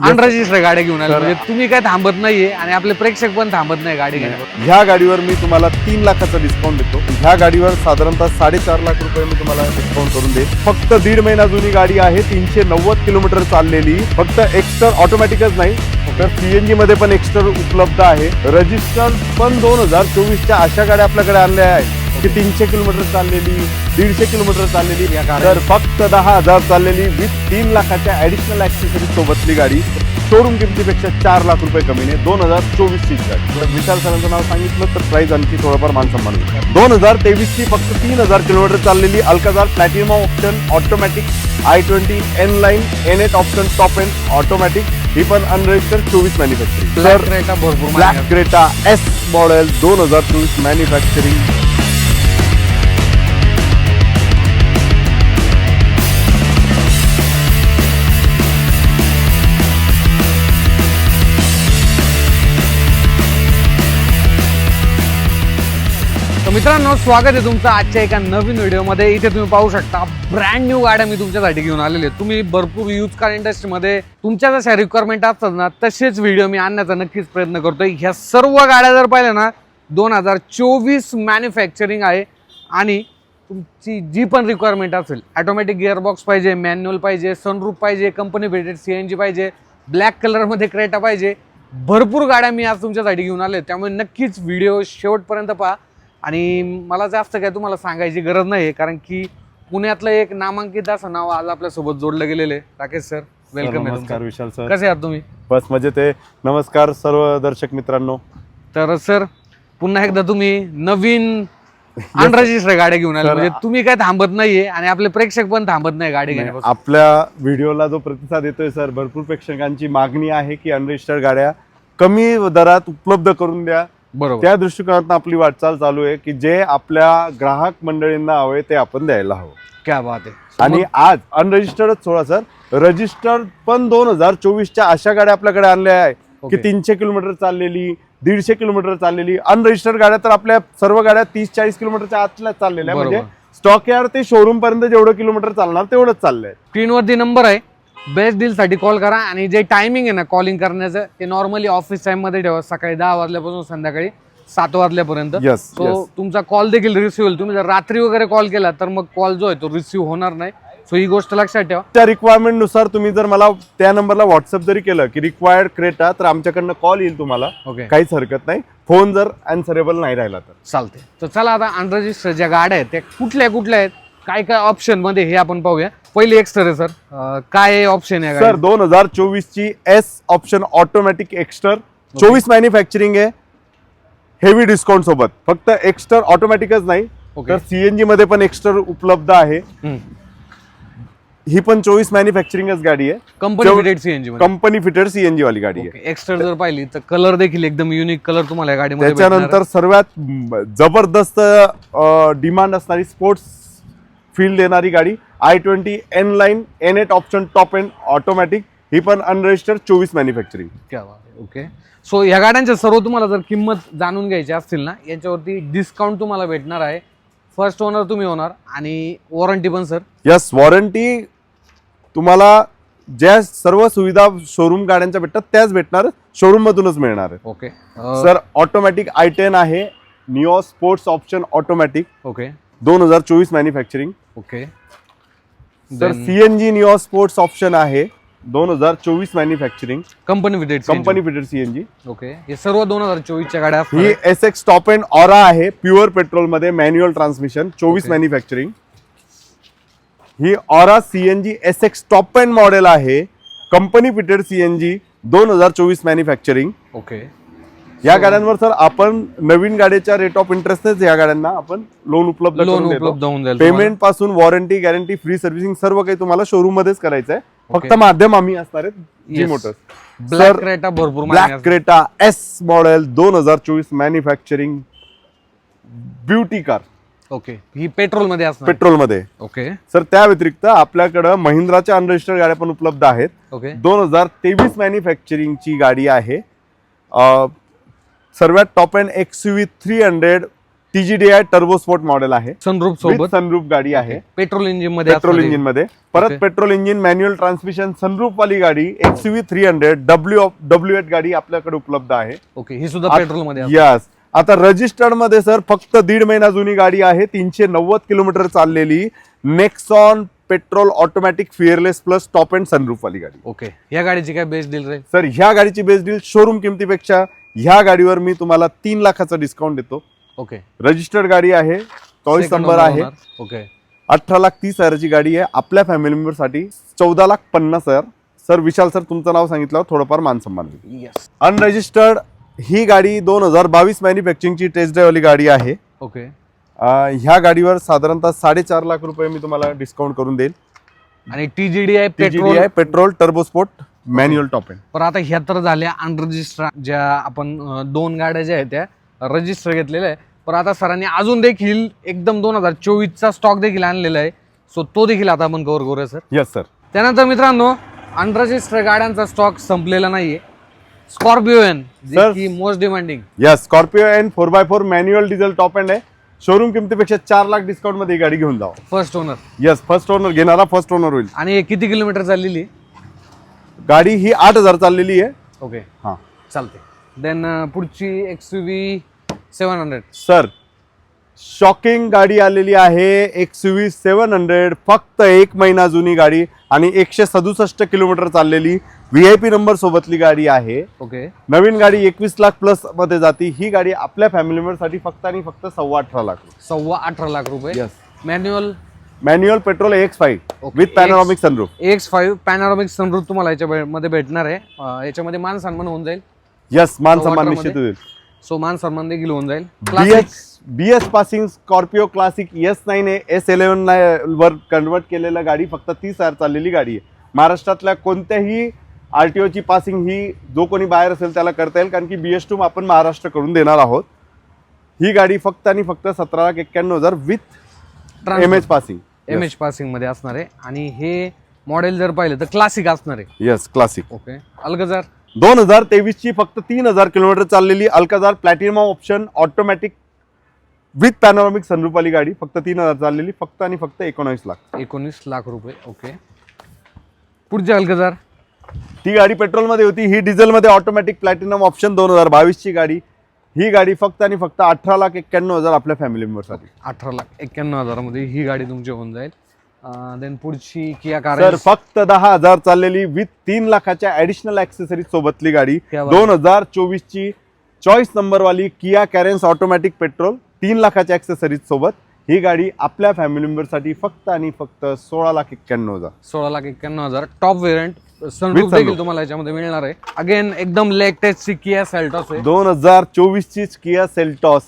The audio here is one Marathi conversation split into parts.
अनरजिस्टर गाड्या घेऊन आले. तर- म्हणजे तुम्ही काय थांबत नाहीये आणि आपले प्रेक्षक पण थांबत नाही गाडी घेण्यावर. ह्या गाडीवर मी तुम्हाला तीन लाखाचा डिस्काउंट देतो. ह्या गाडीवर साधारणतः साडेचार लाख रुपये मी तुम्हाला डिस्काउंट करून देईन. फक्त दीड महिना जुनी गाडी आहे तीनशे नव्वद किलोमीटर चाललेली. फक्त एक्स्टर ऑटोमॅटिकच नाही तर सीएनजी मध्ये पण एक्स्टर उपलब्ध आहे. रजिस्टर पण दोन हजार चोवीसच्या अशा गाड्या आपल्याकडे आणल्या आहेत. की तीनशे किलोमीटर चाललेली दीडशे किलोमीटर चाललेली तर फक्त दहा हजार चाललेली विथ तीन लाखाच्या ऍडिशनल ऍक्सेसरीज सोबतली गाडी. शोरूम किमतीपेक्षा चार लाख रुपये कमीने दोन हजार चोवीस ची गाडी. विशाल सरांचं नाव सांगितलं तर प्राइस आणखी थोडंफार मान सन्मान होईल. दोन हजार तेवीस ची फक्त तीन हजार किलोमीटर चाललेली Alcazar platinum option automatic i twenty N line N eight option top end automatic ही पण अनरजिस्टर्ड चोवीस manufacturing black Creta S model दोन हजार चोवीस मॅन्युफॅक्चरिंग मित्रांनो स्वागत आहे तुमचं आजच्या एका नवीन व्हिडिओमध्ये. इथे तुम्ही पाहू शकता ब्रँड न्यू गाड्या मी तुमच्यासाठी घेऊन आलेले तुम्ही भरपूर यूज कार इंडस्ट्रीमध्ये तुमच्या जशा रिक्वायरमेंट असतात ना तसेच व्हिडिओ मी आणण्याचा नक्कीच प्रयत्न करतोय. ह्या सर्व गाड्या जर पाहिल्या ना दोन हजार चोवीस मॅन्युफॅक्चरिंग आहे आणि तुमची जी पण रिक्वायरमेंट असेल ॲटोमॅटिक गिअरबॉक्स पाहिजे मॅन्युअल पाहिजे सनरूफ पाहिजे company fitted C N G पाहिजे ब्लॅक कलरमध्ये क्रेटा पाहिजे भरपूर गाड्या मी आज तुमच्यासाठी घेऊन आले त्यामुळे नक्कीच व्हिडिओ शेवटपर्यंत पहा. आणि मला जास्त काय तुम्हाला सांगायची गरज नाही कारण की पुण्यातलं एक नामांकित असं नाव आज आपल्यासोबत जोडलं गेलेलं आहे. राकेश सर वेलकम नमस्कार. विशाल सर. कसे आहात तुम्ही? बस मजेत आहे नमस्कार सर्व दर्शक मित्रांनो. तर सर पुन्हा एकदा तुम्ही नवीन अनरजिस्टर गाड्या घेऊन आले. म्हणजे तुम्ही काय थांबत नाहीये आणि आपले प्रेक्षक पण थांबत नाही गाडी घेण्यापासून. आपल्या व्हिडिओला जो प्रतिसाद येतोय सर भरपूर प्रेक्षकांची मागणी आहे की अनरजिस्टर्ड गाड्या कमी दरात उपलब्ध करून द्या. बरोबर त्या दृष्टिकोनातून आपली वाटचाल चालू आहे की जे आपल्या ग्राहक मंडळींना हवे ते आपण द्यायला हवं क्या बात आहे आणि आज अनरजिस्टर्डच सोडा सर रजिस्टर्ड पण दोन हजार चोवीसच्या अशा गाड्या आपल्याकडे आणल्या आहे की. तीनशे किलोमीटर चाललेली दीडशे किलोमीटर चाललेली अनरजिस्टर्ड गाड्या तर आपल्या सर्व गाड्या तीस चाळीस किलोमीटरच्या आतल्या चाललेल्या. म्हणजे. स्टॉक यार्ड ते शोरूम पर्यंत जेवढं किलोमीटर चालणार तेवढंच चाललंय स्क्रीनवरती नंबर आहे बेस्ट डीलसाठी कॉल करा आणि जे टायमिंग आहे ना कॉलिंग करण्याचं ते नॉर्मली ऑफिस टाइममध्ये ठेवा. सकाळी दहा वाजल्यापासून संध्याकाळी सात वाजल्यापर्यंत. Yes, so yes. तुमचा कॉल देखील रिसिव्ह होईल. तुम्ही जर रात्री वगैरे कॉल केला तर मग कॉल जो आहे तो रिसिव्ह होणार नाही. सो ही गोष्ट लक्षात ठेवा. त्या रिक्वायरमेंटनुसार तुम्ही जर मला त्या नंबरला व्हॉट्सअप जरी केलं की रिक्वायर्ड क्रेटा तर आमच्याकडनं कॉल येईल तुम्हाला. ओके काहीच हरकत नाही. फोन जर अनसरेबल नाही राहिला तर. चालते तर चला आता अनरजिस्टर ज्या गाड्या आहेत त्या कुठल्या कुठल्या आहेत? काय काय ऑप्शनमध्ये हे आपण पाहूया. पहिले एक्स्टर आहे सर काय ऑप्शन आहे सर दोन हजार चोवीस ची एस ऑप्शन ऑटोमॅटिक एक्स्टर चोवीस मॅन्युफॅक्चरिंग आहे. हेवी डिस्काउंट सोबत. फक्त एक्स्टर ऑटोमॅटिकच नाही. तर सीएनजी मध्ये पण एक्स्टर उपलब्ध आहे. ही पण चोवीस मॅन्युफॅक्चरिंगच गाडी आहे. Company fitted CNG company fitted CNG वाली गाडी आहे. एक्स्ट्रा जर पाहिली तर कलर देखील एकदम युनिक कलर तुम्हाला आहे. त्याच्यानंतर सर्वात जबरदस्त डिमांड असणारी स्पोर्ट्स फील्ड देणारी गाडी. I twenty N line N eight option top end automatic ही पण अनरजिस्टर्ड चोवीस मॅन्युफॅक्चरिंग क्या बात आहे. ओके सो ह्या गाड्यांच्या सर्व तुम्हाला जर किंमत जाणून घ्यायची असतील ना याच्यावरती डिस्काउंट तुम्हाला भेटणार आहे. फर्स्ट ओनर तुम्ही होणार आणि वॉरंटी पण सर यस वॉरंटी तुम्हाला ज्या सर्व सुविधा शोरूम गाड्यांच्या भेटतात त्याच भेटणार शोरूम मधूनच मिळणार. आहे okay sir automatic i ten आहे. Neo sports option automatic okay दोन हजार चोवीस manufacturing okay. Sir CNG Neo sports option आहे दोन हजार चोवीस manufacturing company fitted company fitted CNG okay. हे सर्व दोन हजार चोवीसच्या गाड्या ही. S X top end Aura आहे प्युअर पेट्रोलमध्ये मॅन्युअल ट्रान्समिशन चोवीस. मॅन्युफॅक्चरिंग ही Aura CNG S X top end model आहे कंपनी फिटेड सीएनजी दोन हजार चोवीस मॅन्युफॅक्चरिंग ओके या गाड्यांवर सर आपण नवीन गाडीच्या रेट ऑफ इंटरेस्टनेच या गाड्यांना आपण लोन उपलब्ध लोन उपलब्ध होऊन जाईल. पेमेंटपासून वॉरंटी गॅरंटी फ्री सर्व्हिसिंग सर्व काही तुम्हाला शोरूम मध्येच करायचं आहे फक्त. माध्यम आम्ही असणार आहेत जी. मोटर्स ब्लॅक क्रेटा भरपूर ब्लॅक. क्रेटा एस मॉडेल दोन हजार चोवीस मॅन्युफॅक्चरिंग ब्युटी कार ओके ही पेट्रोलमध्ये असणार. पेट्रोलमध्ये ओके सर त्या व्यतिरिक्त आपल्याकडं महिंद्राच्या अनरजिस्टर्ड गाड्या पण उपलब्ध आहेत. ओके दोन हजार तेवीस मॅन्युफॅक्चरिंगची गाडी आहे. सर्वात top end X V three hundred TGDI turbo sport model आहे. सनरूफ सोबत. सनरूफ गाडी आहे. पेट्रोल इंजिनमध्ये पेट्रोल. इंजिनमध्ये. परत. Petrol engine manual transmission sunroof वाली गाडी XUV three hundred W W eight गाडी आपल्याकडे उपलब्ध आहे. ओके ही सुद्धा आत- पेट्रोलमध्ये. यस आता रजिस्टर्डमध्ये सर फक्त दीड महिना जुनी गाडी आहे. तीनशे नव्वद किलोमीटर चाललेली Nexon petrol automatic fearless plus top end sunroof वाली गाडी. ओके या गाडीची काय बेस्ट डील राहील सर ह्या गाडीची बेस डील शोरूम किमतीपेक्षा ह्या गाडीवर मी तुम्हाला तीन लाखाचा डिस्काउंट देतो. ओके रजिस्टर्ड गाडी आहे Second नंबर आहे. ओके अठरा लाख तीस हजाराची गाडी आहे. आपल्या फॅमिली मेंबरसाठी चौदा लाख पन्नास हजार. सर विशाल सर तुमचं नाव सांगितलं थोडंफार मान सन्मान. येस अनरजिस्टर्ड ही गाडी दोन हजार बावीस मॅन्युफॅक्चरिंगची टेस्ट ड्राईव्ह वाली गाडी आहे. ओके ह्या गाडीवर साधारणतः साडेचार लाख रुपये मी तुम्हाला डिस्काउंट करून देईल. आणि TGDI petrol? TGDI petrol turbo sport manual top end पण आता ह्या तर झाल्या अनरजिस्टर ज्या आपण अं, दोन गाड्या ज्या आहेत त्या रजिस्टर घेतलेल्या आहे पण आता सरांनी अजून देखील एकदम दोन हजार चोवीसचा स्टॉक देखील आणलेला आहे. सो तो देखील आता आपण कव्हर करूया सर येस सर त्यानंतर मित्रांनो अनरजिस्टर गाड्यांचा स्टॉक संपलेला नाहीये. स्कॉर्पिओ एन जे Sir. की most demanding yes Scorpio N four by four manual diesel top end आहे. शोरूम किमतीपेक्षा चार लाख डिस्काउंटमध्ये ही गाडी घेऊन जावा. First owner yes first owner घेणारा फर्स्ट ओनर होईल. आणि हे किती किलोमीटर चाललेली गाडी ही आठ हजार चाललेली आहे. ओके हा. चालते देन पुढची X U V seven hundred sir shocking गाडी आलेली आहे. एक्स व्ही सेवन हंड्रेड फक्त एक महिना जुनी गाडी आणि एकशे सदुसष्ट किलोमीटर चाललेली व्ही आय पी नंबर सोबतली गाडी आहे. ओके नवीन गाडी एकवीस लाख प्लसमध्ये जाती. ही गाडी आपल्या फॅमिली मेंबरसाठी फक्त आणि फक्त सव्वा अठरा लाख सव्वा अठरा लाख रुपये. Yes manual manual petrol X five with panoramic sunroof X five panoramic sunroof तुम्हाला याच्या मध्ये भेटणार आहे. याच्यामध्ये मान सन्मान होऊन जाईल. यस मान सन्मान? निश्चित होईल. सो मान सन्मान देखील होऊन जाईल. B Classic. S B S passing Scorpio classic S nine S eleven वर कन्वर्ट केलेलं गाडी फक्त तीस हजार चाललेली गाडी आहे. महाराष्ट्रातल्या कोणत्याही आर टी ओची पासिंग ही जो कोणी बाहेर असेल त्याला करता येईल कारण की बी एस टू आपण महाराष्ट्राकडून देणार आहोत. ही गाडी फक्त आणि फक्त सतरा लाख एक्क्याण्णव हजार with M H passing M H पासिंगमध्ये असणार आहे. आणि हे मॉडेल जर पाहिलं तर क्लासिक असणार आहे. Yes classic okay Alcazar. दोन हजार तेवीस ची फक्त तीन हजार किलोमीटर चाललेली Alcazar platinum option automatic with panoramic sunroof गाडी फक्त तीन हजार चाललेली फक्त आणि फक्त एकोणावीस लाख. एकोणीस लाख रुपये. ओके पुढचे अलगजार. ती गाडी पेट्रोलमध्ये होती. ही डिझेलमध्ये ऑटोमॅटिक प्लॅटिनम ऑप्शन दोन हजार बावीसची गाडी ही गाडी फक्त आणि फक्त अठरा लाख एक्क्याण्णव हजार आपल्या फॅमिली मेंबरसाठी अठरा लाख एक्क्याण्णव हजारामध्ये ही गाडी तुमची होऊन जाईल. देन पुढची किया कार सर फक्त दहा हजार चाललेली विथ तीन लाखाच्या ऍडिशनल ऍक्सेसरीज सोबतली गाडी. दोन हजार चोवीसची चॉईस नंबरवाली किया कॅरेन्स ऑटोमॅटिक पेट्रोल तीन लाखाच्या ऍक्सेसरीज सोबत ही गाडी आपल्या फॅमिली मेंबरसाठी फक्त आणि फक्त सोळा लाख एक्क्याण्णव हजार. सोळा लाख एक्क्याण्णव हजार. Top variant sunroof. देखील तुम्हाला याच्यामध्ये मिळणार आहे. अगेन एकदम लेटेस्टची किया सेल्टॉस आहे. दोन हजार चोवीसची Kia Seltos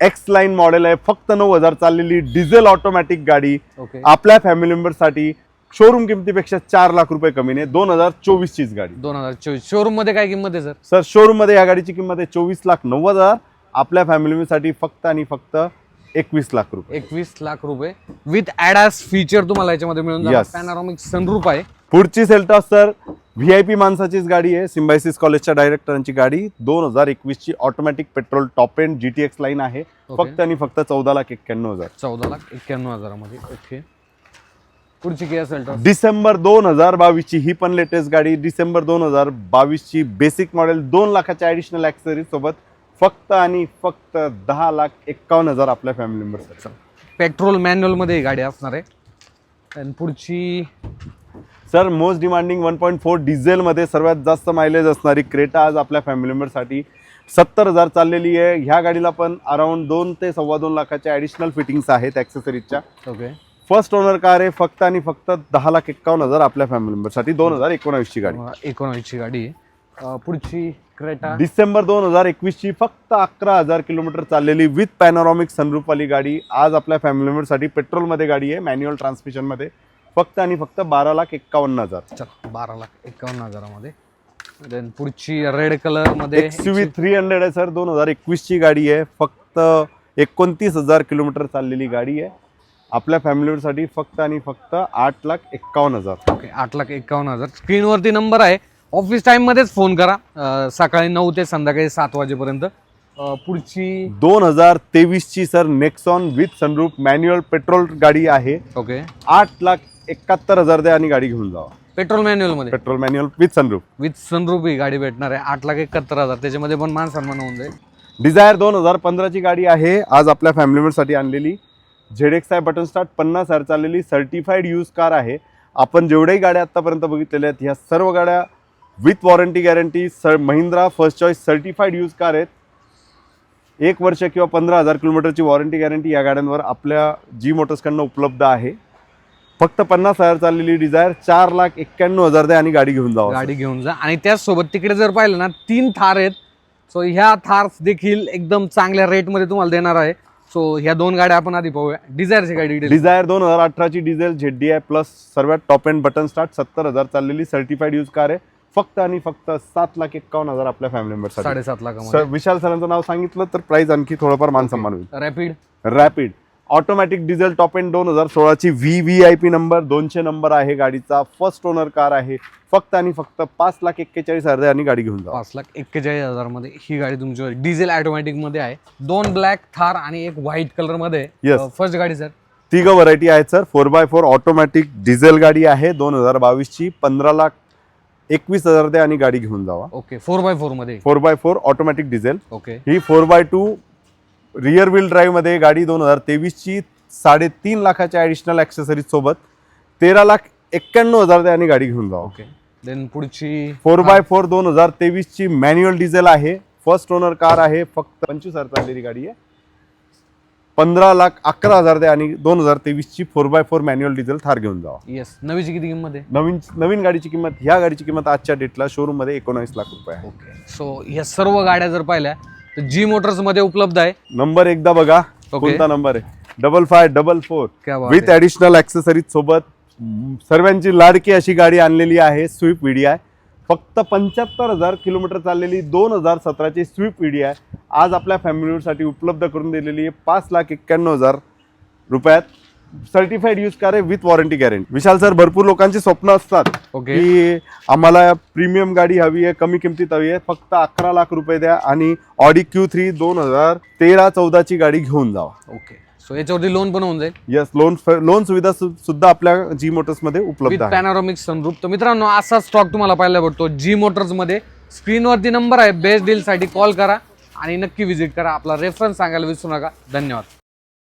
X line model आहे. फक्त नऊ हजार चाललेली डिझेल ऑटोमॅटिक गाडी. ओके आपल्या फॅमिली मेंबरसाठी शोरूम किमतीपेक्षा चार लाख रुपये कमी नाही. दोन हजार चोवीसचीच गाडी. दोन हजार चोवीस. शोरूममध्ये काय किंमत आहे सर सर शोरूममध्ये या गाडीची किंमत आहे चोवीस लाख नव्वद हजार. आपल्या फॅमिली साठी फक्त आणि फक्त एकवीस लाख रुपये. एकवीस लाख रुपये. विथ ॲडास फीचर तुम्हाला याच्यामध्ये मिळून Yes. पॅनारॉमिक सनरूफ आहे. पुढची Seltos sir. V I P माणसाचीच गाडी आहे. सिम्बायसिस कॉलेजच्या डायरेक्टरांची गाडी. दोन हजार एकवीसची automatic petrol top end G T X line आहे. फक्त आणि फक्त चौदा लाख एक्क्याण्णव हजार. चौदा लाख एक्क्याण्णव हजारामध्ये. ओके. पुढची किया सेल्टॉस डिसेंबर दोन हजार बावीसची ही पण लेटेस्ट गाडी. डिसेंबर दोन हजार बावीसची बेसिक मॉडेल दोन लाखाच्या ॲडिशनल ॲक्सेसरीज सोबत फक्त आणि फक्त दहा लाख एक्कावन्न हजार आपल्या फॅमिली मेंबर्स पेट्रोल मॅन्युअलमध्ये ही गाडी असणार आहे. आणि पुढची sir most demanding one point four डिझेलमध्ये सर्वात जास्त मायलेज असणारी क्रेटा आज आपल्या फॅमिली मेंबरसाठी सत्तर हजार चाललेली आहे. ह्या गाडीला पण अराउंड दोन ते सव्वा दोन लाखाच्या ॲडिशनल फिटिंग्स आहेत ॲक्सेसरीजच्या ओके फर्स्ट ओनर कार आहे फक्त आणि फक्त दहा लाख एक्कावन्न हजार आपल्या फॅमिली मेंबरसाठी दोन हजार एकोणावीसची गाडी. एकोणावीसची गाडी पुढची क्रेटा? डिसेंबर दोन हजार एकवीसची फक्त अकरा हजार किलोमीटर चाललेली विथ पॅनॉरॉमिक सनरूफवाली गाडी आज आपल्या फॅमिली मेंबरसाठी पेट्रोलमध्ये गाडी आहे मॅन्युअल ट्रान्समिशनमध्ये फक्त आणि फक्त बारा लाख एक्कावन्न हजार. चला बारा लाख एकावन्न हजारामध्ये. देन पुढची रेड कलरमध्ये एक्स व्ही थ्री हंड्रेड आहे सर दोन हजार एकवीसची गाडी आहे. फक्त एकोणतीस हजार किलोमीटर चाललेली गाडी आहे. आपल्या फॅमिलीसाठी फक्त आणि फक्त आठ लाख एक्कावन्न हजार. ओके आठ लाख एकावन्न हजार. स्क्रीनवरती नंबर आहे. ऑफिस टाईममध्येच फोन करा. अं, सकाळी नऊ ते संध्याकाळी सात वाजेपर्यंत. अं, पुढची दोन हजार तेवीस ची sir Nexon with sunroof manual petrol गाडी आहे. ओके आठ लाख एकाहत्तर हजार द्या आणि गाडी घेऊन जावा. Petrol मॅन्युअलमध्ये? Petrol manual with sunroof with sunroof ही गाडी भेटणार आहे. आठ लाख एकाहत्तर हजार. त्याच्यामध्ये पण मान सन्मान होऊन जाईल. डिझायर दोन हजार पंधराची गाडी आहे. आज आपल्या फॅमिली मेंबरसाठी आणलेली Z X I button start पन्नास हजार चाललेली सर्टिफाईड यूज कार आहे. आपण जेवढ्याही गाड्या आत्तापर्यंत बघितलेल्या आहेत ह्या सर्व गाड्या with warranty guarantee sir Mahindra first choice certified use car आहेत. एक वर्ष किंवा पंधरा हजार किलोमीटरची वॉरंटी गॅरंटी या गाड्यांवर आपल्या जी मोटर्सकडनं उपलब्ध आहे. फक्त पन्नास हजार चाललेली डिझायर चार लाख एक्क्याण्णव हजार द्या आणि गाडी घेऊन जावा. गाडी घेऊन जा. आणि त्याचसोबत तिकडे जर पाहिलं ना तीन थार आहेत. सो ह्या थार्स देखील एकदम चांगल्या रेटमध्ये तुम्हाला देणार आहे. सो ह्या दोन गाड्या आपण आधी पाहूया. डिझायरची गाडी डिझायर दोन हजार अठराची diesel Z D I plus सर्वात टॉप एंड बटन स्टार्ट सत्तर हजार चाललेली सर्टिफाईड यूज कार आहे. फक्त आणि फक्त सात लाख एक्कावन्न हजार आपल्या फॅमिली मेंबरसाठी साडेसात सर विशाल सरांचं नाव सांगितलं तर प्राइस आणखी थोडंफार मान सन्मान होईल. Rapid Rapid automatic diesel top end दोन हजार सोळाची V V I P number दोनशे नंबर आहे गाडीचा. फर्स्ट ओनर कार आहे. फक्त आणि फक्त पाच लाख एक्केचाळीस हजार आणि गाडी घेऊन जा. पाच लाख एक्केचाळीस हजारमध्ये ही गाडी तुमची डिझेल ऑटोमॅटिकमध्ये आहे. दोन ब्लॅक थार आणि एक व्हाईट कलरमध्ये Yes. फर्स्ट गाडी सर तिघ व्हरायटी आहेत sir four by four automatic diesel गाडी आहे. दोन हजार बावीसची पंधरा लाख एकवीस हजार आणि गाडी घेऊन जावा. ओके फोर बाय फोरमध्ये. Four by four automatic diesel okay he four by two rear wheel ड्राईव्हमध्ये गाडी दोन हजार तेवीसची साडेतीन लाखाच्या ॲडिशनल ॲक्सेसरीज सोबत तेरा लाख एक्क्याण्णव हजार आणि गाडी घेऊन जावा ओके देन पुढची फोर बाय फोर दोन हजार तेवीसची मॅन्युअल डिझेल आहे. फर्स्ट ओनर कार आहे. फक्त पंचवीस हजार चाललेली गाडी आहे. पंधरा लाख अकरा हजार द्या आणि दोन हजार तेवीसची four by four manual diesel Thar घेऊन जावा. येस नवीची किती किंमत आहे? नवीन नवीन गाडीची किंमत ह्या गाडीची किंमत आजच्या डेटला शोरूममध्ये एकोणावीस लाख रुपये आहे. ओके सो ह्या सर्व गाड्या जर पाहिल्या तर जी मोटर्समध्ये उपलब्ध आहे. नंबर एकदा बघा. कोणता नंबर आहे? Double five double four with additional accessories सोबत सर्वांची लाडकी अशी गाडी आणलेली आहे स्विफ्ट व्हीडी आहे फक्त पंच्याहत्तर हजार किलोमीटर चाललेली दोन हजार सतराची स्विफ्ट व्हीडी आहे आज आपल्या फॅमिलीसाठी उपलब्ध करून दिलेली आहे. पाच लाख एक्क्याण्णव हजार रुपयात. सर्टिफाईड यूज कार आहे with warranty guarantee Vishal sir भरपूर लोकांची स्वप्न असतात ओके की आम्हाला प्रीमियम गाडी हवी आहे कमी किमतीत हवी आहे फक्त अकरा लाख रुपये द्या आणि ऑडी क्यू थ्री दोन हजार तेरा चौदाची गाडी घेऊन जावा. ओके सो याच्यावरती लोन पण होऊन जाईल? यस लोन लोन सुविधा सु- सुद्धा आपल्या जी मोटर्समध्ये उपलब्ध विथ आहे. पॅनोरॉमिक सनरूप तर मित्रांनो असा स्टॉक तुम्हाला पाहायला भेटतो जी मोटर्समध्ये. स्क्रीनवरती नंबर आहे. बेस्ट डील साठी कॉल करा आणि नक्की व्हिजिट करा. आपला रेफरन्स सांगायला विसरू नका. धन्यवाद.